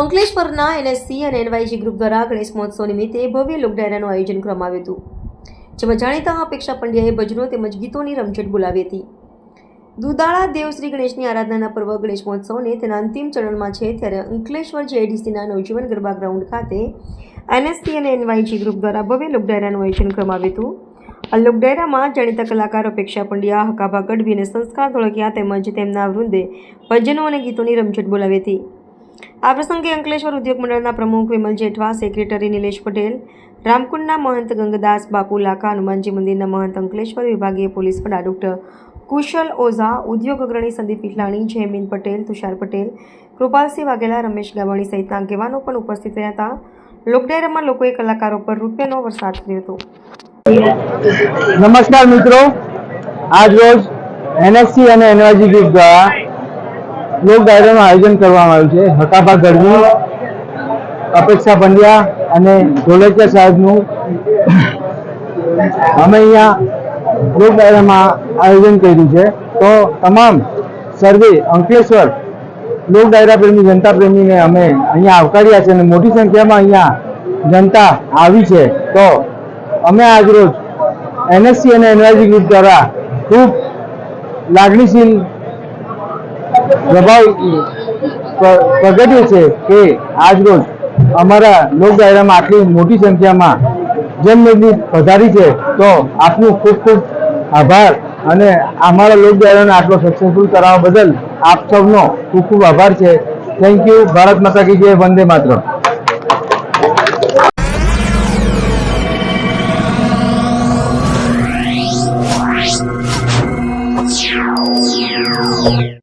અંકલેશ્વરના એનએસસી અને એનવાયજી ગ્રુપ દ્વારા ગણેશ મહોત્સવ નિમિત્તે ભવ્ય લોકડાયરાનું આયોજન કરવામાં આવ્યું હતું. જેમાં જાણીતા અપેક્ષા પંડ્યાએ ભજનો તેમજ ગીતોની રમઝટ બોલાવી હતી. દુદાળા દેવ શ્રી ગણેશની આરાધનાના પર્વ ગણેશ મહોત્સવને તેના અંતિમ ચરણમાં છે ત્યારે અંકલેશ્વર જેઆઈડીસીના નવજીવન ગરબા ગ્રાઉન્ડ ખાતે એનએસસી અને એનવાયજી ગ્રુપ દ્વારા ભવ્ય લોકડાયરાનું આયોજન કરવામાં આવ્યું હતું. આ લોકડાયરામાં જાણીતા કલાકાર અપેક્ષા પંડ્યા હકાભા ગઢવી અને સંસ્કાર ધોળકિયા તેમજ તેમના વૃંદે ભજનો અને ગીતોની રમઝટ બોલાવી હતી. આ પ્રસંગે અંકલેશ્વર ઉદ્યોગ મંડળના પ્રમુખ વિમલ જેઠવા, સેક્રેટરી નિલેશ પટેલ, રામકુંડના મહંત ગંગદાસ બાપુ લાખા હનુમાનજી મંદિરના મહંત અંકલેશ્વર વિભાગીય પોલીસ વડા ડૉક્ટર કુશલ ઓઝા, ઉદ્યોગ અગ્રણી સંદીપ ઇટલાણી જયમીન પટેલ, તુષાર પટેલ, કૃપાલસિંહ વાઘેલા, રમેશ ગાવાણી સહિતના આગેવાનો પણ ઉપસ્થિત રહ્યા હતા. લોકડાયરામાં લોકોએ કલાકારો પર રૂપિયાનો વરસાદ કર્યો હતો. નમસ્કાર મિત્રો. આજ રોજ એનએસસી અને એનવાયજી ગ્રુપ દ્વારા લોક ડાયરાનું આયોજન કરવામાં આવ્યું છે. હકાભા ગઢવી, અપેક્ષા પંડ્યા અને ઢોલકિયા સાહેબનું અમે અહીંયા લોક ડાયરામાં આયોજન કર્યું છે. તો તમામ સર્વે, અંકલેશ્વર લોક ડાયરા પ્રેમી, જનતા પ્રેમીને અમે અહીંયા આવકાર્યા છે અને મોટી સંખ્યામાં અહીંયા જનતા આવી છે. તો અમે આજરોજ એનએસસી અને એનઆરજી ગ્રુપ દ્વારા ખૂબ લાગણીશીલ પ્રભાવ પ્રગટ્યો છે કે આજરોજ અમારા લોક દાયરામાં આટલી મોટી સંખ્યામાં જનમેદની પધારી છે. તો આપનું ખૂબ ખૂબ આભાર અને અમારા લોક દાયરાને આટલો સક્સેસફુલ કરાવવા બદલ આપ સૌનો ખૂબ ખૂબ આભાર છે. થેન્ક યુ ભારત માતા કી જય. વંદે માતરમ.